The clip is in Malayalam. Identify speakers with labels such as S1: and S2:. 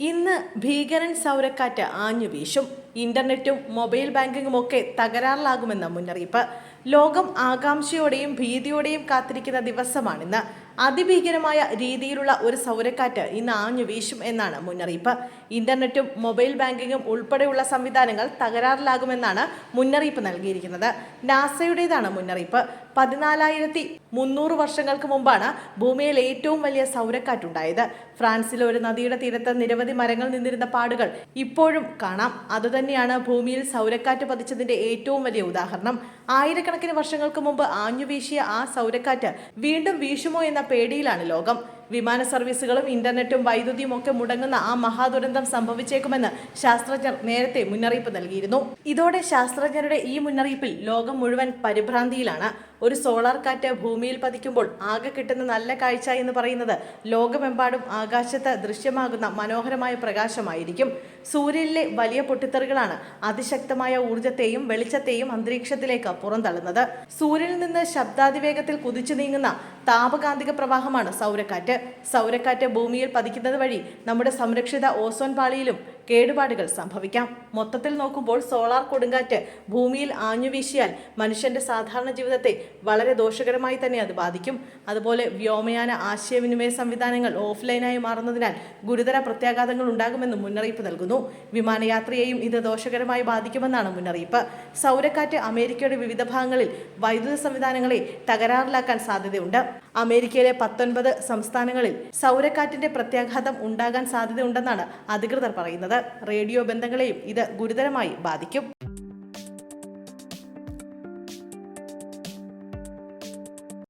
S1: ഇന്ന് ഭീകരൻ സൗരക്കാറ്റ് ആഞ്ഞു വീശും. ഇന്റർനെറ്റും മൊബൈൽ ബാങ്കിങ്ങും ഒക്കെ തകരാറിലാകുമെന്ന മുന്നറിയിപ്പ്. ലോകം ആകാംക്ഷയോടെയും ഭീതിയോടെയും കാത്തിരിക്കുന്ന ദിവസമാണിന്ന്. അതിഭീകരമായ രീതിയിലുള്ള ഒരു സൗരക്കാറ്റ് ഇന്ന് ആഞ്ഞു വീശും എന്നാണ് മുന്നറിയിപ്പ്. ഇന്റർനെറ്റും മൊബൈൽ ബാങ്കിങ്ങും ഉൾപ്പെടെയുള്ള സംവിധാനങ്ങൾ തകരാറിലാകുമെന്നാണ് മുന്നറിയിപ്പ് നൽകിയിരിക്കുന്നത്. നാസയുടേതാണ് മുന്നറിയിപ്പ്. പതിനാലായിരത്തി മുന്നൂറ് വർഷങ്ങൾക്ക് മുമ്പാണ് ഭൂമിയിൽ ഏറ്റവും വലിയ സൗരക്കാറ്റുണ്ടായത്. ഫ്രാൻസിലെ ഒരു നദിയുടെ തീരത്ത് നിരവധി മരങ്ങൾ നിന്നിരുന്ന പാടുകൾ ഇപ്പോഴും കാണാം. അതുതന്നെയാണ് ഭൂമിയിൽ സൗരക്കാറ്റ് പതിച്ചതിന്റെ ഏറ്റവും വലിയ ഉദാഹരണം. ആയിരക്കണക്കിന് വർഷങ്ങൾക്ക് മുമ്പ് ആഞ്ഞു വീശിയ ആ സൗരക്കാറ്റ് വീണ്ടും വീശുമോ എന്ന പേടിയിലാണ് ലോകം. വിമാന സർവീസുകളും ഇന്റർനെറ്റും വൈദ്യുതിയും ഒക്കെ മുടങ്ങുന്ന ആ മഹാദുരന്തം സംഭവിച്ചേക്കുമെന്ന് ശാസ്ത്രജ്ഞർ നേരത്തെ മുന്നറിയിപ്പ് നൽകിയിരുന്നു. ഇതോടെ ശാസ്ത്രജ്ഞരുടെ ഈ മുന്നറിയിപ്പിൽ ലോകം മുഴുവൻ പരിഭ്രാന്തിയിലാണ്. ഒരു സോളാർ കാറ്റ് ഭൂമിയിൽ പതിക്കുമ്പോൾ ആകെ കിട്ടുന്ന നല്ല കാഴ്ച എന്ന് പറയുന്നത് ലോകമെമ്പാടും ആകാശത്ത് ദൃശ്യമാകുന്ന മനോഹരമായ പ്രകാശമായിരിക്കും. സൂര്യനിലെ വലിയ പൊട്ടിത്തെറികളാണ് അതിശക്തമായ ഊർജത്തെയും വെളിച്ചത്തെയും അന്തരീക്ഷത്തിലേക്ക് പുറന്തള്ളുന്നത്. സൂര്യനിൽ നിന്ന് ശബ്ദാതിവേഗത്തിൽ കുതിച്ചു നീങ്ങുന്ന താപകാന്തിക പ്രവാഹമാണ് സൗരക്കാറ്റ്. സൗരക്കാറ്റ് ഭൂമിയിൽ പതിക്കുന്നത് വഴി നമ്മുടെ സംരക്ഷിത ഓസോൺ പാളിയിലും കേടുപാടുകൾ സംഭവിക്കാം. മൊത്തത്തിൽ നോക്കുമ്പോൾ സോളാർ കൊടുങ്കാറ്റ് ഭൂമിയിൽ ആഞ്ഞു വീശിയാൽ മനുഷ്യന്റെ സാധാരണ ജീവിതത്തെ വളരെ ദോഷകരമായി തന്നെ അത് ബാധിക്കും. അതുപോലെ വ്യോമയാന ആശയവിനിമയ സംവിധാനങ്ങൾ ഓഫ്ലൈനായി മാറുന്നതിനാൽ ഗുരുതര പ്രത്യാഘാതങ്ങൾ ഉണ്ടാകുമെന്നും മുന്നറിയിപ്പ് നൽകുന്നു. വിമാനയാത്രയെയും ഇത് ദോഷകരമായി ബാധിക്കുമെന്നാണ് മുന്നറിയിപ്പ്. സൗരക്കാറ്റ് അമേരിക്കയുടെ വിവിധ ഭാഗങ്ങളിൽ വൈദ്യുത സംവിധാനങ്ങളെ തകരാറിലാക്കാൻ സാധ്യതയുണ്ട്. അമേരിക്കയിലെ പത്തൊൻപത് സംസ്ഥാനങ്ങളിൽ സൗരക്കാറ്റിന്റെ പ്രത്യാഘാതം ഉണ്ടാകാൻ സാധ്യതയുണ്ടെന്നാണ് അധികൃതർ പറയുന്നത്. റേഡിയോ ബന്ധങ്ങളെയും ഇത് ഗുരുതരമായി ബാധിക്കും.